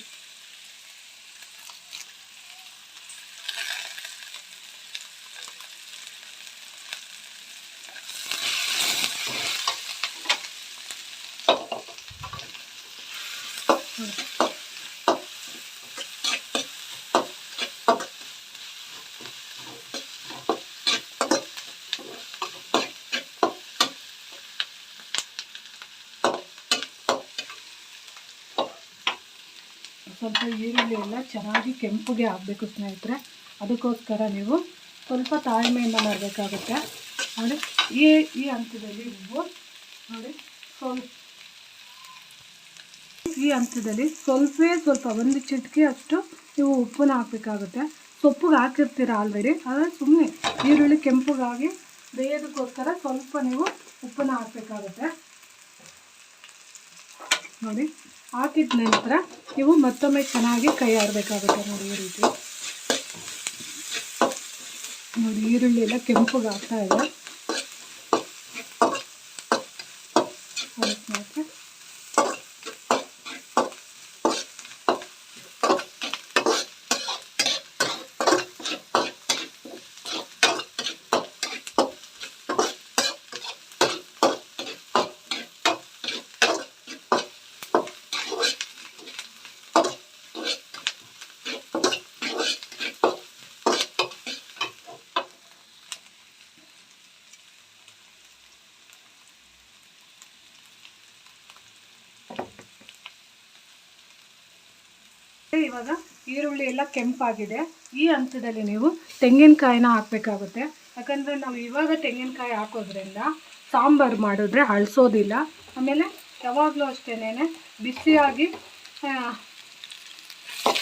ಸ್ವಲ್ಪ ಈರುಳ್ಳಿ ಎಲ್ಲ ಚೆನ್ನಾಗಿ ಕೆಂಪುಗೆ ಆಗಬೇಕು ಸ್ನೇಹಿತರೆ. ಅದಕ್ಕೋಸ್ಕರ ನೀವು ಸ್ವಲ್ಪ ತಾಳ್ಮೆಯಿಂದ ಮಾಡಬೇಕಾಗುತ್ತೆ. ನೋಡಿ, ಈ ಈ ಹಂತದಲ್ಲಿ ನೀವು ನೋಡಿ, ಸ್ವಲ್ಪ, ಈ ಹಂತದಲ್ಲಿ ಸ್ವಲ್ಪೇ ಸ್ವಲ್ಪ, ಒಂದು ಚಿಟಿಕೆ ಅಷ್ಟು ನೀವು ಉಪ್ಪನ್ನ ಹಾಕಬೇಕಾಗುತ್ತೆ. ಸೊಪ್ಪಿಗೆ ಹಾಕಿರ್ತೀರ ಆಲ್ರೆಡಿ ಆದರೆ ಸುಮ್ಮನೆ ಈರುಳ್ಳಿ ಕೆಂಪುಗಾಗಿ ಬೇಯೋದಕ್ಕೋಸ್ಕರ ಸ್ವಲ್ಪ ನೀವು ಉಪ್ಪನ್ನ ಹಾಕಬೇಕಾಗುತ್ತೆ. ನೋಡಿ ಹಾಕಿದ ನಂತರ ನೀವು ಮತ್ತೊಮ್ಮೆ ಚೆನ್ನಾಗಿ ಕೈ ಆಡಬೇಕಾಗುತ್ತೆ ನೋಡಿ ಈ ರೀತಿ. ನೋಡಿ, ಈರುಳ್ಳಿ ಎಲ್ಲ ಕೆಂಪುಗೆ ಆಗ್ತಾ ಇದೆ. ಸ್ನೇಹಿತರೆ ಇವಾಗ ಈರುಳ್ಳಿ ಎಲ್ಲ ಕೆಂಪಾಗಿದೆ. ಈ ಹಂತದಲ್ಲಿ ನೀವು ತೆಂಗಿನಕಾಯಿನ ಹಾಕಬೇಕಾಗುತ್ತೆ. ಯಾಕಂದರೆ ನಾವು ಇವಾಗ ತೆಂಗಿನಕಾಯಿ ಹಾಕೋದ್ರಿಂದ ಸಾಂಬಾರು ಮಾಡಿದ್ರೆ ಅಳಿಸೋದಿಲ್ಲ. ಆಮೇಲೆ ಯಾವಾಗಲೂ ಅಷ್ಟೇನೆ ಬಿಸಿಯಾಗಿ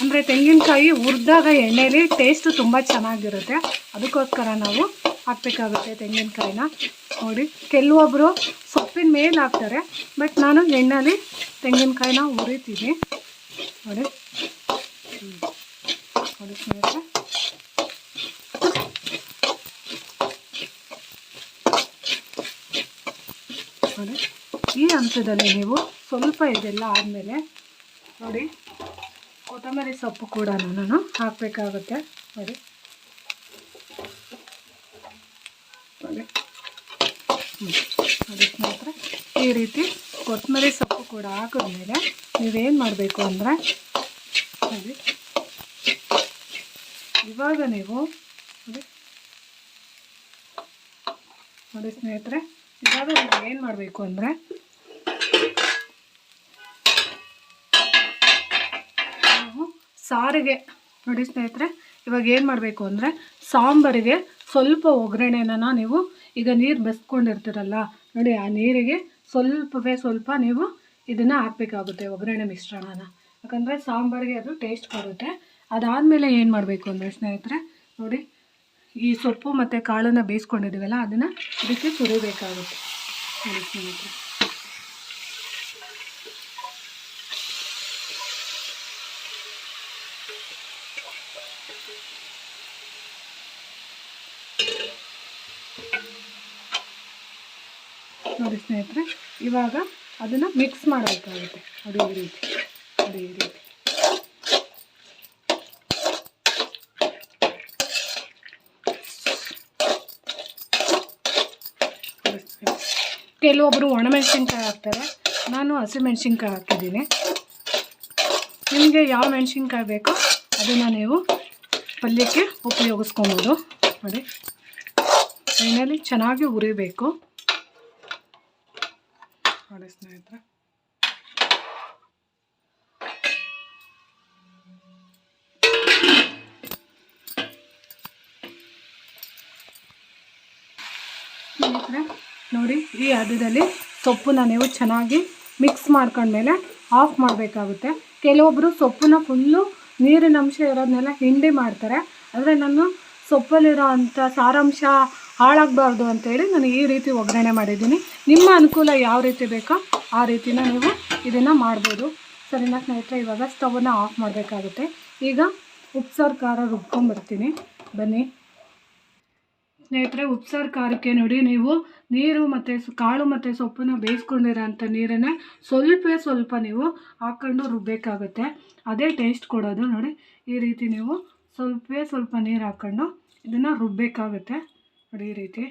ಅಂದರೆ ತೆಂಗಿನಕಾಯಿ ಹುರಿದಾಗ ಎಣ್ಣೆಲಿ ಟೇಸ್ಟ್ ತುಂಬ ಚೆನ್ನಾಗಿರುತ್ತೆ. ಅದಕ್ಕೋಸ್ಕರ ನಾವು ಹಾಕಬೇಕಾಗುತ್ತೆ ತೆಂಗಿನಕಾಯಿನ. ನೋಡಿ ಕೆಲವೊಬ್ಬರು ಸೊಪ್ಪಿನ ಮೇಲೆ ಹಾಕ್ತಾರೆ, ಬಟ್ ನಾನು ಎಣ್ಣೆಲಿ ತೆಂಗಿನಕಾಯಿನ ಹುರಿತೀನಿ. ನೋಡಿ. ನೋಡಿ ಸ್ನೇಹಿತರೆ ನೋಡಿ, ಈ ಹಂತದಲ್ಲಿ ನೀವು ಸ್ವಲ್ಪ ಇದೆಲ್ಲ ಆದಮೇಲೆ ನೋಡಿ, ಕೊತ್ತಂಬರಿ ಸೊಪ್ಪು ಕೂಡ ನಾನು ಹಾಕಬೇಕಾಗುತ್ತೆ. ನೋಡಿ. ನೋಡಿ. ಅದಕ್ಕೆ ಮಾತ್ರ ಈ ರೀತಿ ಕೊತ್ತಂಬರಿ ಸೊಪ್ಪು ಕೂಡ ಹಾಕಿದ್ಮೇಲೆ ನೀವೇನು ಮಾಡಬೇಕು ಅಂದರೆ, ನೋಡಿ. ಇವಾಗ ನೀವು ನೋಡಿ. ಸ್ನೇಹಿತರೆ, ಇವಾಗ ನೀವು ಏನು ಮಾಡಬೇಕು ಅಂದರೆ ನಾವು ಸಾರಿಗೆ, ನೋಡಿ ಸ್ನೇಹಿತರೆ, ಇವಾಗ ಏನು ಮಾಡಬೇಕು ಅಂದರೆ ಸಾಂಬಾರಿಗೆ ಸ್ವಲ್ಪ ಒಗ್ಗರಣೆನ ನೀವು ಈಗ ನೀರು ಬೆಸ್ಕೊಂಡಿರ್ತೀರಲ್ಲ, ನೋಡಿ ಆ ನೀರಿಗೆ ಸ್ವಲ್ಪವೇ ಸ್ವಲ್ಪ ನೀವು ಇದನ್ನು ಹಾಕ್ಬೇಕಾಗುತ್ತೆ ಒಗ್ಗರಣೆ ಮಿಶ್ರಣನ. ಯಾಕಂದರೆ ಸಾಂಬಾರಿಗೆ ಅದು ಟೇಸ್ಟ್ ಬರುತ್ತೆ. ಅದಾದಮೇಲೆ ಏನು ಮಾಡಬೇಕು ಅಂದರೆ ಸ್ನೇಹಿತರೆ, ನೋಡಿ, ಈ ಸೊಪ್ಪು ಮತ್ತು ಕಾಳನ್ನು ಬೇಯಿಸ್ಕೊಂಡಿದ್ದೀವಲ್ಲ, ಅದನ್ನು ಇದಕ್ಕೆ ಸುರಿಬೇಕಾಗುತ್ತೆ ನೋಡಿ ಸ್ನೇಹಿತರೆ. ನೋಡಿ ಸ್ನೇಹಿತರೆ, ಇವಾಗ ಅದನ್ನು ಮಿಕ್ಸ್ ಮಾಡಬೇಕಾಗುತ್ತೆ. ಅದೇ ರೀತಿ ಅದೇ ರೀತಿ. ಕೆಲವೊಬ್ಬರು ಒಣಮೆಣಸಿನ್ಕಾಯಿ ಹಾಕ್ತಾರೆ. ನಾನು ಹಸಿಮೆಣ್ಸಿನ್ಕಾಯಿ ಹಾಕಿದ್ದೀನಿ. ನಿಮಗೆ ಯಾವ ಮೆಣಸಿನ್ಕಾಯಿ ಬೇಕೋ ಅದನ್ನು ನೀವು ಪಲ್ಯಕ್ಕೆ ಉಪಯೋಗಿಸ್ಕೊಬೋದು. ನೋಡಿ. ಮೈನಲ್ಲಿ ಚೆನ್ನಾಗಿ ಉರಿಬೇಕು ನೋಡಿ ಸ್ನೇಹಿತರೆ. ಸ್ನೇಹಿತರೆ ನೋಡಿ, ಈ ಹದದಲ್ಲಿ ಸೊಪ್ಪನ್ನ ನೀವು ಚೆನ್ನಾಗಿ ಮಿಕ್ಸ್ ಮಾಡ್ಕೊಂಡ್ಮೇಲೆ ಆಫ್ ಮಾಡಬೇಕಾಗುತ್ತೆ. ಕೆಲವೊಬ್ಬರು ಸೊಪ್ಪನ್ನ ಫುಲ್ಲು ನೀರಿನ ಅಂಶ ಇರೋದನ್ನೆಲ್ಲ ಹಿಂಡಿ ಮಾಡ್ತಾರೆ. ಆದರೆ ನಾನು ಸೊಪ್ಪಲ್ಲಿರೋ ಅಂಥ ಸಾರಾಂಶ ಹಾಳಾಗಬಾರ್ದು ಅಂತೇಳಿ ನಾನು ಈ ರೀತಿ ಒಗ್ಗರಣೆ ಮಾಡಿದ್ದೀನಿ. ನಿಮ್ಮ ಅನುಕೂಲ ಯಾವ ರೀತಿ ಬೇಕೋ ಆ ರೀತಿನ ನೀವು ಇದನ್ನು ಮಾಡ್ಬೋದು. ಸರಿನಾ ಸ್ನೇಹಿತರೆ, ಇವಾಗ ಸ್ಟವನ್ನು ಆಫ್ ಮಾಡಬೇಕಾಗುತ್ತೆ. ಈಗ ಉಪ್ಸಾರು ಖಾರ ರುಬ್ಕೊಂಡ್ಬರ್ತೀನಿ ಬನ್ನಿ. ಸ್ನೇಹಿತರೆ, ಉಪ್ಸಾರು ಖಾರಕ್ಕೆ ನೋಡಿ, ನೀವು ನೀರು ಮತ್ತು ಕಾಳು ಮತ್ತು ಸೊಪ್ಪನ್ನು ಬೇಯಿಸ್ಕೊಂಡಿರೋ ಅಂಥ ನೀರನ್ನು ಸ್ವಲ್ಪ ಸ್ವಲ್ಪ ನೀವು ಹಾಕ್ಕೊಂಡು ರುಬ್ಬೇಕಾಗುತ್ತೆ. ಅದೇ ಟೇಸ್ಟ್ ಕೊಡೋದು ನೋಡಿ. ಈ ರೀತಿ ನೀವು ಸ್ವಲ್ಪ ಸ್ವಲ್ಪ ನೀರು ಹಾಕ್ಕೊಂಡು ಇದನ್ನು ರುಬ್ಬೇಕಾಗುತ್ತೆ. ನೋಡಿ ಈ ರೀತಿ.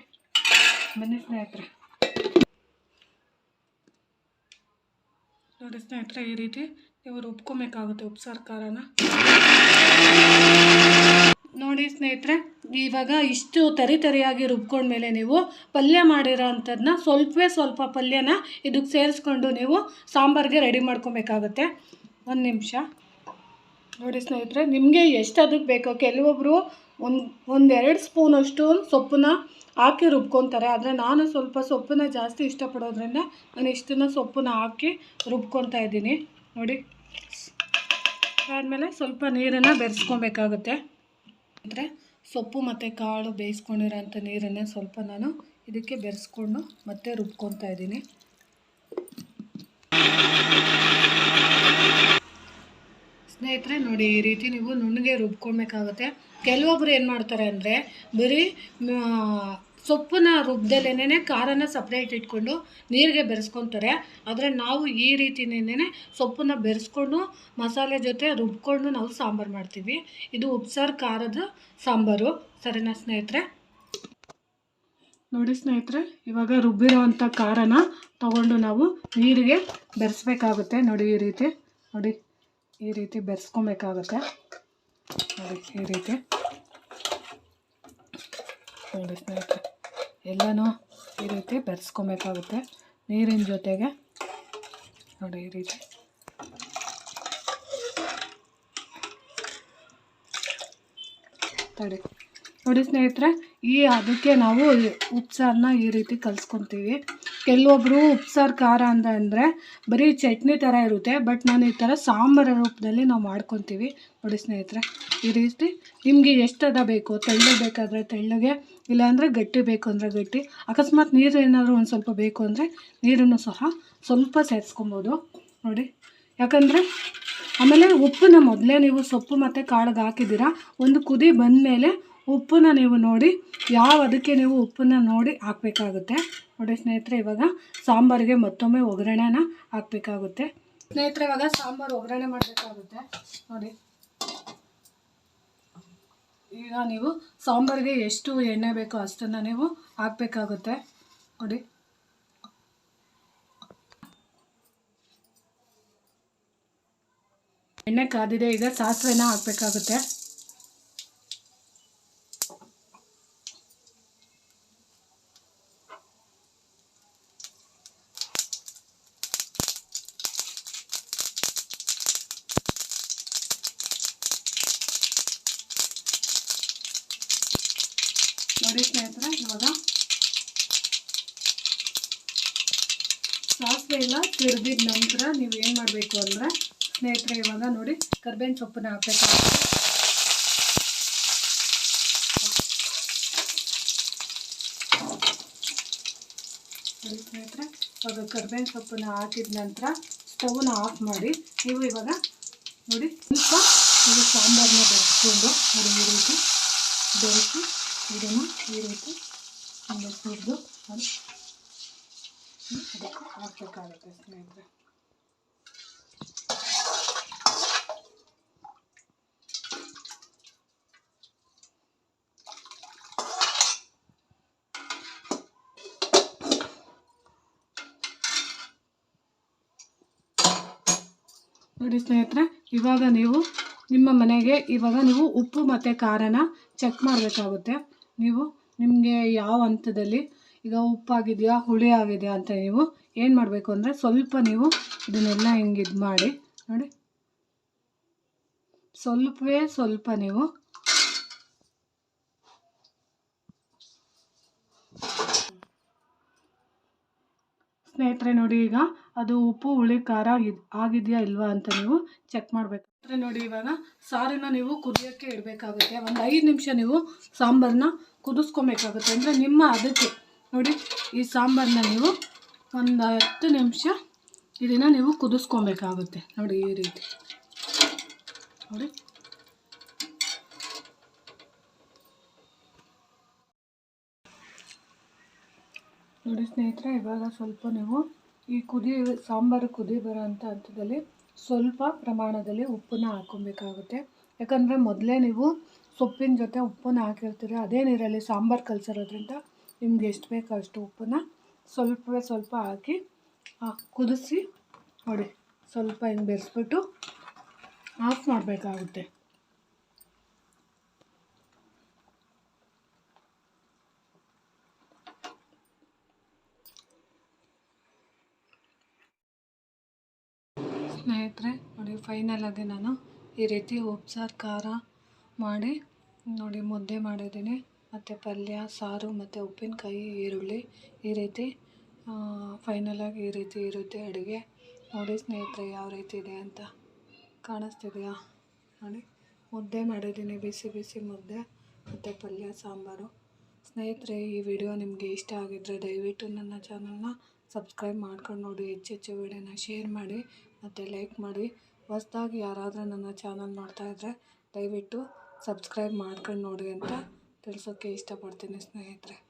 ಬನ್ನಿ ಸ್ನೇಹಿತರೆ. ನೋಡಿ ಸ್ನೇಹಿತರೆ, ಈ ರೀತಿ ನೀವು ರುಬ್ಕೊಬೇಕಾಗುತ್ತೆ ಉಪ್ಸಾರು ಖಾರನ. ನೋಡಿ ಸ್ನೇಹಿತರೆ, ಇವಾಗ ಇಷ್ಟು ತರಿ ತರಿಯಾಗಿ ರುಬ್ಕೊಂಡ್ಮೇಲೆ ನೀವು ಪಲ್ಯ ಮಾಡಿರೋ ಅಂಥದ್ದನ್ನ ಸ್ವಲ್ಪವೇ ಸ್ವಲ್ಪ ಪಲ್ಯನ ಇದಕ್ಕೆ ಸೇರಿಸ್ಕೊಂಡು ನೀವು ಸಾಂಬಾರಿಗೆ ರೆಡಿ ಮಾಡ್ಕೊಬೇಕಾಗತ್ತೆ. ಒಂದು ನಿಮಿಷ. ನೋಡಿ ಸ್ನೇಹಿತರೆ, ನಿಮಗೆ ಎಷ್ಟು ಅದಕ್ಕೆ ಬೇಕೋ ಕೆಲವೊಬ್ಬರು ಒಂದು, ಒಂದೆರಡು ಸ್ಪೂನಷ್ಟು ಸೊಪ್ಪನ್ನ ಹಾಕಿ ರುಬ್ಕೊತಾರೆ. ಆದರೆ ನಾನು ಸ್ವಲ್ಪ ಸೊಪ್ಪನ್ನ ಜಾಸ್ತಿ ಇಷ್ಟಪಡೋದ್ರಿಂದ ನಾನು ಇಷ್ಟನ್ನು ಸೊಪ್ಪನ್ನ ಹಾಕಿ ರುಬ್ಕೊತಾ ಇದ್ದೀನಿ. ನೋಡಿ. ಆದಮೇಲೆ ಸ್ವಲ್ಪ ನೀರನ್ನು ಬೆರೆಸ್ಕೊಬೇಕಾಗುತ್ತೆ. ಅಂದರೆ ಸೊಪ್ಪು ಮತ್ತು ಕಾಳು ಬೇಯಿಸ್ಕೊಂಡಿರೋಂಥ ನೀರನ್ನೇ ಸ್ವಲ್ಪ ನಾನು ಇದಕ್ಕೆ ಬೆರೆಸ್ಕೊಂಡು ಮತ್ತೆ ರುಬ್ಕೊತಾ ಇದ್ದೀನಿ. ಸ್ನೇಹಿತರೆ, ನೋಡಿ ಈ ರೀತಿ ನೀವು ನುಣ್ಣಗೆ ರುಬ್ಕೊಳ್ಬೇಕಾಗುತ್ತೆ. ಕೆಲವೊಬ್ರು ಏನು ಮಾಡ್ತಾರೆ ಅಂದರೆ ಬರೀ ಸೊಪ್ಪನ್ನ ರುಬ್ದಲೇನೆ ಖಾರನ ಸಪ್ರೇಟ್ ಇಟ್ಕೊಂಡು ನೀರಿಗೆ ಬೆರೆಸ್ಕೊತಾರೆ. ಆದರೆ ನಾವು ಈ ರೀತಿನೇನೆ ಸೊಪ್ಪನ್ನ ಬೆರೆಸ್ಕೊಂಡು ಮಸಾಲೆ ಜೊತೆ ರುಬ್ಕೊಂಡು ನಾವು ಸಾಂಬಾರು ಮಾಡ್ತೀವಿ. ಇದು ಉಪ್ಸಾರು ಖಾರದ ಸಾಂಬಾರು. ಸರಿನಾ ಸ್ನೇಹಿತರೆ? ನೋಡಿ ಸ್ನೇಹಿತರೆ, ಇವಾಗ ರುಬ್ಬಿರೋವಂಥ ಖಾರನ ತಗೊಂಡು ನಾವು ನೀರಿಗೆ ಬೆರೆಸ್ಬೇಕಾಗುತ್ತೆ. ನೋಡಿ ಈ ರೀತಿ, ನೋಡಿ ಈ ರೀತಿ ಬೆರೆಸ್ಕೊಬೇಕಾಗುತ್ತೆ. ನೋಡಿ ಈ ರೀತಿ. ನೋಡಿ ಸ್ನೇಹಿತರೆ ಎಲ್ಲನೂ ಈ ರೀತಿ ಬೆರೆಸ್ಕೊಬೇಕಾಗುತ್ತೆ. ನೀರಿನ ಜೊತೆಗೆ ನೋಡಿ ಈ ರೀತಿ. ತಡಿ. ನೋಡಿ ಸ್ನೇಹಿತರೆ, ಈ ಅದಕ್ಕೆ ನಾವು ಉಪ್ಸಾರನ್ನ ಈ ರೀತಿ ಕಲಿಸ್ಕೊತೀವಿ. ಕೆಲವೊಬ್ಬರು ಉಪ್ಸಾರು ಖಾರ ಅಂತ ಅಂದರೆ ಬರೀ ಚಟ್ನಿ ಥರ ಇರುತ್ತೆ, ಬಟ್ ನಾನು ಈ ಥರ ಸಾಂಬಾರ ರೂಪದಲ್ಲಿ ನಾವು ಮಾಡ್ಕೊತೀವಿ. ನೋಡಿ ಸ್ನೇಹಿತರೆ, ಈ ರೀತಿ ನಿಮಗೆ ಎಷ್ಟದ ಬೇಕು? ತೆಳ್ಳಗೆ ಬೇಕಾದರೆ ತೆಳ್ಳಗೆ, ಇಲ್ಲಾಂದರೆ ಗಟ್ಟಿ ಬೇಕು ಅಂದರೆ ಗಟ್ಟಿ. ಅಕಸ್ಮಾತ್ ನೀರು ಏನಾದರೂ ಒಂದು ಸ್ವಲ್ಪ ಬೇಕು ಅಂದರೆ ನೀರನ್ನು ಸಹ ಸ್ವಲ್ಪ ಸೇರಿಸ್ಕೊಬೋದು. ನೋಡಿ. ಯಾಕಂದರೆ ಆಮೇಲೆ ಉಪ್ಪನ್ನ ಮೊದಲೇ ನೀವು ಸೊಪ್ಪು ಮತ್ತು ಕಾಳಿಗೆ ಹಾಕಿದ್ದೀರಾ? ಒಂದು ಕುದಿ ಬಂದಮೇಲೆ ಉಪ್ಪನ್ನ ನೀವು ನೋಡಿ, ಯಾವ ಅದಕ್ಕೆ ನೀವು ಉಪ್ಪನ್ನ ನೋಡಿ ಹಾಕಬೇಕಾಗುತ್ತೆ. ನೋಡಿ ಸ್ನೇಹಿತರೆ, ಇವಾಗ ಸಾಂಬಾರಿಗೆ ಮತ್ತೊಮ್ಮೆ ಒಗ್ಗರಣೆನ ಹಾಕಬೇಕಾಗುತ್ತೆ. ಸ್ನೇಹಿತರೆ, ಇವಾಗ ಸಾಂಬಾರು ಒಗ್ಗರಣೆ ಮಾಡಬೇಕಾಗುತ್ತೆ. ನೋಡಿ. ಈಗ ನೀವು ಸಾಂಬಾರಿಗೆ ಎಷ್ಟು ಎಣ್ಣೆ ಬೇಕೋ ಅಷ್ಟನ್ನು ನೀವು ಹಾಕಬೇಕಾಗುತ್ತೆ. ನೋಡಿ. ಎಣ್ಣೆ ಕಾದಿದೆ, ಈಗ ಸಾಸಿವೆನ ಹಾಕಬೇಕಾಗುತ್ತೆ. ಕರ್ಬೇವಿನ ಸೊಪ್ಪನ್ನ ಹಾಕಬೇಕಾಗುತ್ತೆ. ಸ್ನೇಹಿತರೆ, ಇವಾಗ ಕರ್ಬೇವಿನ ಸೊಪ್ಪನ್ನ ಹಾಕಿದ ನಂತರ ಸ್ಟವ್ನ ಆಫ್ ಮಾಡಿ, ನೀವು ಇವಾಗ ನೋಡಿ ಸ್ವಲ್ಪ ನೀವು ಸಾಂಬಾರನ್ನ ಬೆರೆಸ್ಕೊಂಡು ನೋಡಿ ಈ ರೀತಿ ಬೆರೆಸಿ, ಇದನ್ನು ಈ ರೀತಿ ಒಂದು ಹುರಿದು ಅದಕ್ಕೆ ಹಾಕಬೇಕಾಗುತ್ತೆ ಸ್ನೇಹಿತರೆ. ನೋಡಿ ಸ್ನೇಹಿತರೆ, ಇವಾಗ ನೀವು ನಿಮ್ಮ ಮನೆಗೆ, ಇವಾಗ ನೀವು ಉಪ್ಪು ಮತ್ತು ಖಾರನ ಚೆಕ್ ಮಾಡಬೇಕಾಗುತ್ತೆ. ನೀವು ನಿಮಗೆ ಯಾವ ಹಂತದಲ್ಲಿ ಈಗ ಉಪ್ಪಾಗಿದೆಯಾ ಹುಳಿ ಆಗಿದೆಯಾ ಅಂತ ನೀವು ಏನು ಮಾಡಬೇಕು ಅಂದರೆ ಸ್ವಲ್ಪ ನೀವು ಇದನ್ನೆಲ್ಲ ಹಿಂಗೆ ಇದು ಮಾಡಿ, ನೋಡಿ. ಸ್ವಲ್ಪವೇ ಸ್ವಲ್ಪ ನೀವು ಸ್ನೇಹಿತರೆ ನೋಡಿ ಈಗ ಅದು ಉಪ್ಪು, ಹುಳಿ, ಖಾರ ಆಗಿದೆಯಾ ಇಲ್ವಾ ಅಂತ ನೀವು ಚೆಕ್ ಮಾಡಬೇಕು. ಅಂದರೆ ನೋಡಿ ಇವಾಗ ಸಾರನ್ನ ನೀವು ಕುದಿಯೋಕ್ಕೆ ಇಡಬೇಕಾಗುತ್ತೆ. ಒಂದು ಐದು ನಿಮಿಷ ನೀವು ಸಾಂಬಾರನ್ನ ಕುದಿಸ್ಕೊಬೇಕಾಗುತ್ತೆ. ಅಂದರೆ ನಿಮ್ಮ ಅದಕ್ಕೆ ನೋಡಿ ಈ ಸಾಂಬಾರನ್ನ ನೀವು ಒಂದು ಹತ್ತು ನಿಮಿಷ ಇದನ್ನು ನೀವು ಕುದಿಸ್ಕೊಬೇಕಾಗುತ್ತೆ. ನೋಡಿ ಈ ರೀತಿ. ನೋಡಿ. ನೋಡಿ ಸ್ನೇಹಿತರೆ, ಇವಾಗ ಸ್ವಲ್ಪ ನೀವು ಈ ಕುದಿ ಸಾಂಬಾರು ಕುದಿ ಬರೋಂಥ ಹಂತದಲ್ಲಿ ಸ್ವಲ್ಪ ಪ್ರಮಾಣದಲ್ಲಿ ಉಪ್ಪನ್ನ ಹಾಕ್ಕೊಬೇಕಾಗುತ್ತೆ. ಯಾಕಂದರೆ ಮೊದಲೇ ನೀವು ಸೊಪ್ಪಿನ ಜೊತೆ ಉಪ್ಪನ್ನ ಹಾಕಿರ್ತೀರ, ಅದೇ ನೀರಲ್ಲಿ ಸಾಂಬಾರು ಕಲಸಿರೋದ್ರಿಂದ ನಿಮ್ಗೆ ಎಷ್ಟು ಬೇಕೋ ಅಷ್ಟು ಉಪ್ಪನ್ನು ಸ್ವಲ್ಪವೇ ಸ್ವಲ್ಪ ಹಾಕಿ ಕುದಿಸಿ ನೋಡಿ ಸ್ವಲ್ಪ ಹಿಂಗೆ ಬೆರೆಸ್ಬಿಟ್ಟು ಆಫ್ ಮಾಡಬೇಕಾಗುತ್ತೆ ಸ್ನೇಹಿತರೆ ನೋಡಿ ಫೈನಲ್ ಆಗಿ ನಾನು ಈ ರೀತಿ ಉಪ್ಸಾರು, ಖಾರ ಮಾಡಿ ನೋಡಿ ಮುದ್ದೆ ಮಾಡಿದ್ದೀನಿ. ಮತ್ತು ಪಲ್ಯ, ಸಾರು, ಮತ್ತು ಉಪ್ಪಿನಕಾಯಿ, ಈರುಳ್ಳಿ ಈ ರೀತಿ ಫೈನಲಾಗಿ ಈ ರೀತಿ ಇರುತ್ತೆ ಅಡುಗೆ. ನೋಡಿ ಸ್ನೇಹಿತರೆ ಯಾವ ರೀತಿ ಇದೆ ಅಂತ ಕಾಣಿಸ್ತಿದೆಯಾ? ನೋಡಿ, ಮುದ್ದೆ ಮಾಡಿದ್ದೀನಿ, ಬಿಸಿ ಬಿಸಿ ಮುದ್ದೆ ಮತ್ತು ಪಲ್ಯ, ಸಾಂಬಾರು. ಸ್ನೇಹಿತರೆ, ಈ ವಿಡಿಯೋ ನಿಮಗೆ ಇಷ್ಟ ಆಗಿದ್ದರೆ ದಯವಿಟ್ಟು ನನ್ನ ಚಾನಲ್ನ ಸಬ್ಸ್ಕ್ರೈಬ್ ಮಾಡ್ಕೊಂಡು ನೋಡಿ. ಹೆಚ್ಚೆಚ್ಚು ಹೆಚ್ಚು ವಿಡಿಯೋನ ಶೇರ್ ಮಾಡಿ, ಮತ್ತು ಲೈಕ್ ಮಾಡಿ. ಹೊಸ್ದಾಗಿ ಯಾರಾದರೂ ನನ್ನ ಚಾನಲ್ ನೋಡ್ತಾ ಇದ್ದರೆ ದಯವಿಟ್ಟು ಸಬ್ಸ್ಕ್ರೈಬ್ ಮಾಡ್ಕೊಂಡು ನೋಡಿ ಅಂತ ತಿಳಿಸೋಕ್ಕೆ ಇಷ್ಟಪಡ್ತೀನಿ ಸ್ನೇಹಿತರೆ.